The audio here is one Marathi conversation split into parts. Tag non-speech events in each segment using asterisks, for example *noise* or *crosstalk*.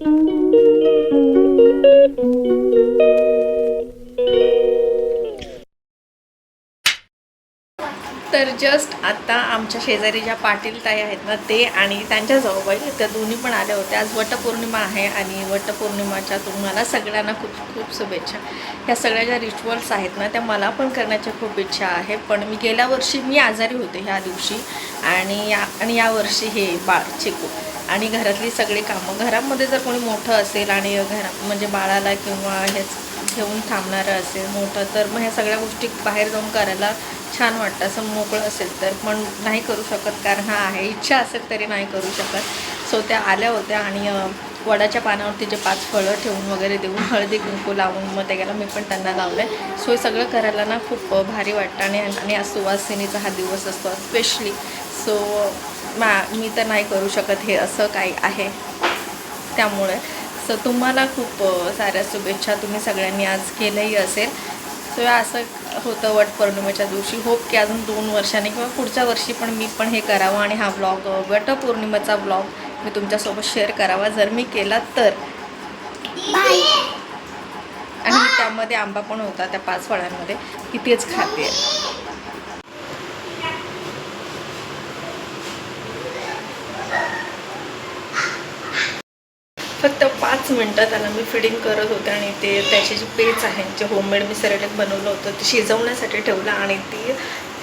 तर जस्ट आता आमच्या शेजारी ज्या पाटील ताई आहेत ना ते आणि त्यांच्या जाऊबाई त्या दोन्ही पण आल्या होत्या. आज वटपौर्णिमा आहे आणि वटपौर्णिमाच्या तुम्हाला सगळ्यांना खूप खूप शुभेच्छा. ह्या सगळ्या ज्या रिच्युअल्स आहेत ना त्या मला पण करण्याच्या खूप इच्छा आहे. पण मी गेल्या वर्षी मी आजारी होते ह्या दिवशी आणि या आणि यावर्षी हे बाळ चिकू. आणि घरातली सगळी कामं. घरामध्ये जर कोणी मोठं असेल आणि घरा म्हणजे बाळाला किंवा हेच घेऊन थांबणारं असेल मोठं तर मग ह्या सगळ्या गोष्टी बाहेर जाऊन करायला छान वाटतं. असं मोकळं असेल तर. पण नाही करू शकत कारण हा आहे. इच्छा असेल तरी नाही करू शकत. सो त्या आल्या होत्या आणि वडाच्या पानावरती जे पाच फळं ठेवून वगैरे देऊन हळदी कुंकू लावून मग त्याला मी पण त्यांना लावलं आहे सो हे सगळं करायला ना खूप भारी वाटतं. आणि आणि आज सुवासिनीचा हा दिवस असतो स्पेशली. सो मा मी तर नाही करू शकत हे असं काही आहे. त्यामुळे सो तुम्हाला खूप साऱ्या शुभेच्छा तुम्ही सगळ्यांनी आज केलंही असेल. सो असं होतं वट पौर्णिमेच्या दिवशी. होप की अजून दोन वर्षांनी किंवा पुढच्या वर्षी पण मी पण हे करावं आणि हा ब्लॉग वट पौर्णिमेचा ब्लॉग मी तुमच्यासोबत शेअर करावा. जर मी केला तर. आणि त्यामध्ये आंबा पण होता त्या पाच फळांमध्ये. की तेच खाते. फक्त पाच मिनटं त्याला मी फिडिंग करत होते आणि ते त्याची जी पेज आहे जे होममेड मी सेरेलक बनवलं होतं ते शिजवण्यासाठी ठेवलं आणि ती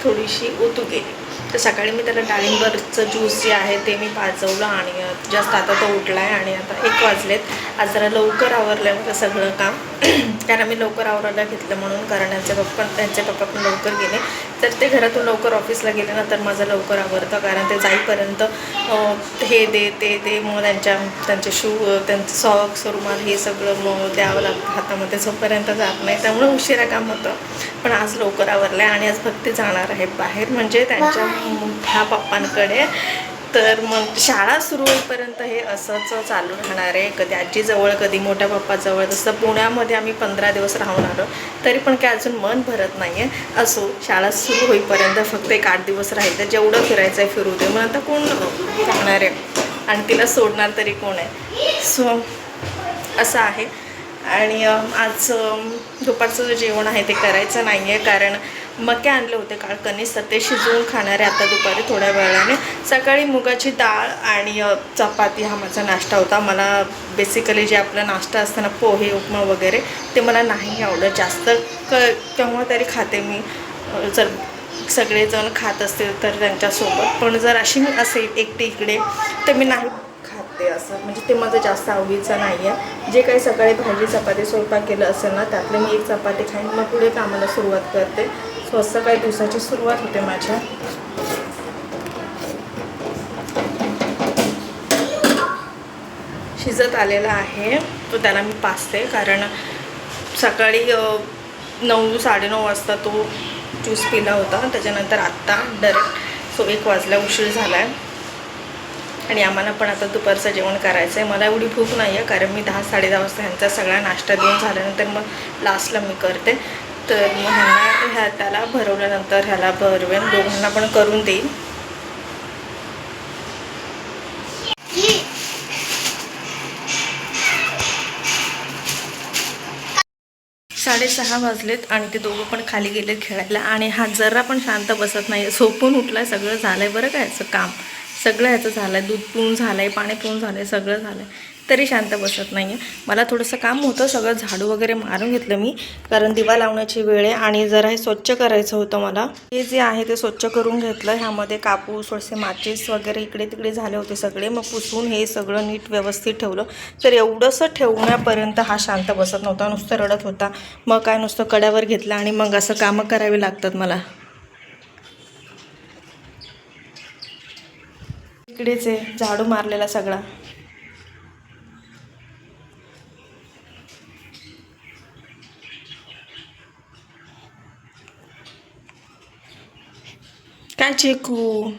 थोडीशी ओतू गेली. तर सकाळी मी त्याला डाळिंबरचं ज्यूस जे आहे ते मी पाजवलं आणि जास्त आता तो उठला आहे आणि आता एक वाजलेत. आज जरा लवकर आवरलं आहे माझं सगळं काम. *clears throat* कारण मी लवकर आवरायला घेतलं म्हणून कारण त्यांचे पप्पा त्यांचे पप्पा पण लवकर गेले. तर ते घरातून लवकर ऑफिसला गेले ना तर माझं लवकर आवरतं कारण ते जाईपर्यंत हे दे ते दे मग त्यांच्या त्यांचे शू त्यांचं सॉक्स रुमाल हे सगळं मग द्यावं लागतं हातामध्ये जोपर्यंत जात नाही त्यामुळे उशिरा काम होतं. पण आज लवकर आवरलं आहे आणि आज भक्ती जाणार आहे बाहेर म्हणजे त्यांच्या मोठ्या पप्पांकडे. तर मग शाळा सुरू होईपर्यंत हे असंच चालू राहणार आहे. कधी आजीजवळ कधी मोठ्या पप्पाजवळ. जसं पुण्यामध्ये आम्ही पंधरा दिवस राहून आलो तरी पण काय अजून मन भरत नाही आहे असो शाळा सुरू होईपर्यंत फक्त एक आठ दिवस राहायचं जेवढं फिरायचं आहे फिरू दे. मग आता कोण राहणार आहे? आणि तिला सोडणार तरी कोण आहे? सो असं आहे. आणि आज दुपारचं जे जेवण आहे ते करायचं नाही आहे कारण मके आणले होते काळ कणीस तर ते शिजवून खाणारे आता दुपारी थोड्या वेळाने. सकाळी मुगाची डाळ आणि चपाती हा माझा नाश्ता होता. मला बेसिकली जे आपला नाश्ता असताना पोहे उपमा वगैरे ते मला नाही आवडत. जास्त क केव्हा तरी खाते मी. जर सगळेजण खात असतील तर त्यांच्यासोबत. पण जर अशी मी असेल एकटी इकडे तर मी नाही खाते असं. म्हणजे ते माझं जास्त आवडीचं नाही आहे जे काही सकाळी भाजी चपाती स्वयंपाक केलं असेल ना त्यातले मी एक चपाती खाईन मग पुढे कामाला सुरुवात करते. सो असं काही दिवसाची सुरुवात होते माझ्या. शिजत आलेला आहे. तो त्याला मी पाचते कारण सकाळी नऊ साडेनऊ वाजता तो ज्यूस पिला होता. त्याच्यानंतर आत्ता डायरेक्ट सो एक वाजला उशीर झाला आहे आणि आम्हाला पण आता दुपारचं जेवण करायचं आहे मला एवढी भूक नाही आहे कारण मी दहा साडे दहा वाजता ह्यांचा सगळा नाश्ता देऊन झाल्यानंतर मग लास्टला मी करते. तर मग ह्यांना ह्या त्याला भरवल्यानंतर ह्याला भरवेन. दोघांना पण करून देईन. साडेसहा वाजलेत आणि ते दोघं पण खाली गेले खेळायला. आणि हा जरा पण शांत बसत नाही झोपून उठलाय सगळं झालंय बरं काय याचं काम. सगळं ह्याचं झालं आहे दूध पिऊन आहे पाणी पिऊन आहे सगळं झालं आहे तरी शांत बसत नाही आहे मला थोडंसं काम होतं सगळं झाडू वगैरे मारून घेतलं मी कारण दिवा लावण्याची वेळ आहे आणि जरा हे स्वच्छ करायचं होतं मला. हे जे आहे ते स्वच्छ करून घेतलं ह्यामध्ये कापूस थोडेसे माचीस वगैरे इकडे तिकडे झाले होते सगळे. मग पुसून हे सगळं नीट व्यवस्थित ठेवलं. तर एवढंसं ठेवण्यापर्यंत हा शांत बसत नव्हता नुसतं रडत होता. मग काय नुसतं कड्यावर घेतलं आणि मग असं कामं करावी लागतात मला. इकडेच आहे झाडू मारलेला सगळा. काय चिकू?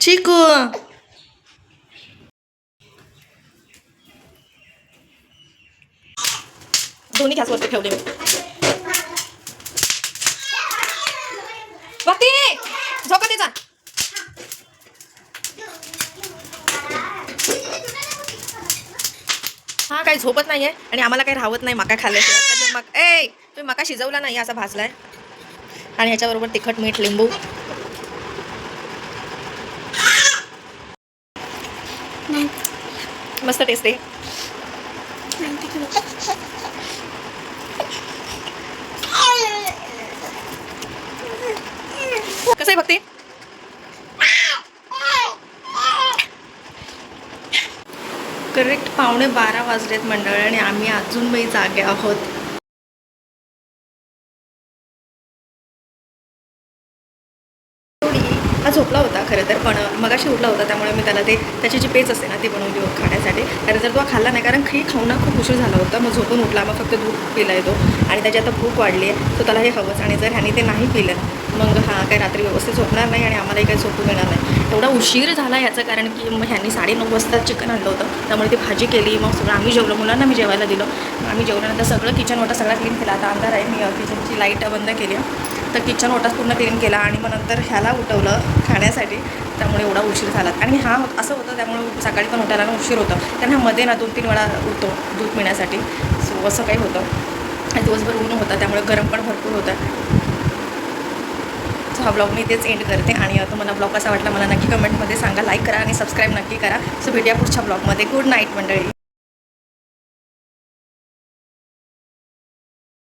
चिकू! दोन्ही गॅसवरती ठेवले मी भक्ती झोका तिचा हा काही झोपत नाही आहे आणि आम्हाला काही राहत नाही मका खाल्ल्याशिवाय. मग ए तुम्ही मका शिजवला नाही असा भाजलाय आणि याच्याबरोबर तिखट मीठ लिंबू. मस्त टेस्ट आहे कसं आहे भक्ती? पावणे बारा वाजलेत मंडळ आणि आम्ही अजूनही जागे आहोत. हा झोपला होता खरं तर पण मगाशी उठला होता त्यामुळे मी त्याला ते त्याची जी पेच असते ना ती बनवली होती खाण्यासाठी. कारण जर तो खाल्ला नाही कारण खी खाऊन खूप उशीर झाला होता. मग झोपून उठला मग फक्त दूध पिला येतो. आणि त्याची आता भूक वाढली आहे तर त्याला हे हवंच. आणि जर ह्यानी ते नाही पिलं मग हा काही रात्री व्यवस्थित झोपणार नाही आणि आम्हालाही काही झोपू देणार नाही. एवढा उशीर झाला याचं कारण की मग ह्यांनी साडेनऊ वाजता चिकन आणलं होतं. त्यामुळे ती भाजी केली मग सगळं आम्ही जेवलो. मुलांना मी जेवायला दिलं. आम्ही जेवल्यानंतर सगळं किचन वाटा सगळा क्लीन केला. आता अंधार आहे मी किचनची लाइट बंद केली. तर किचन ओटाच पूर्ण क्लीन केला आणि मग नंतर ह्याला उठवलं खाण्यासाठी. त्यामुळे एवढा उशीर झाला. आणि हा असं होतं त्यामुळे सकाळी पण उठायला ना उशीर होतं. कारण हा मध्ये ना दोन तीन वेळा उठतो दूध पिण्यासाठी. सो असं काही होतं. आणि दिवसभर ऊन होता त्यामुळे गरम पण भरपूर होतं. सो हा ब्लॉग मी तेच एंड करते. आणि तुम्हाला ब्लॉग कसा वाटला मला नक्की कमेंटमध्ये सांगा. लाईक करा आणि सबस्क्राईब नक्की करा. सो भेटूया पुढच्या ब्लॉगमध्ये गुड नाईट मंडळी.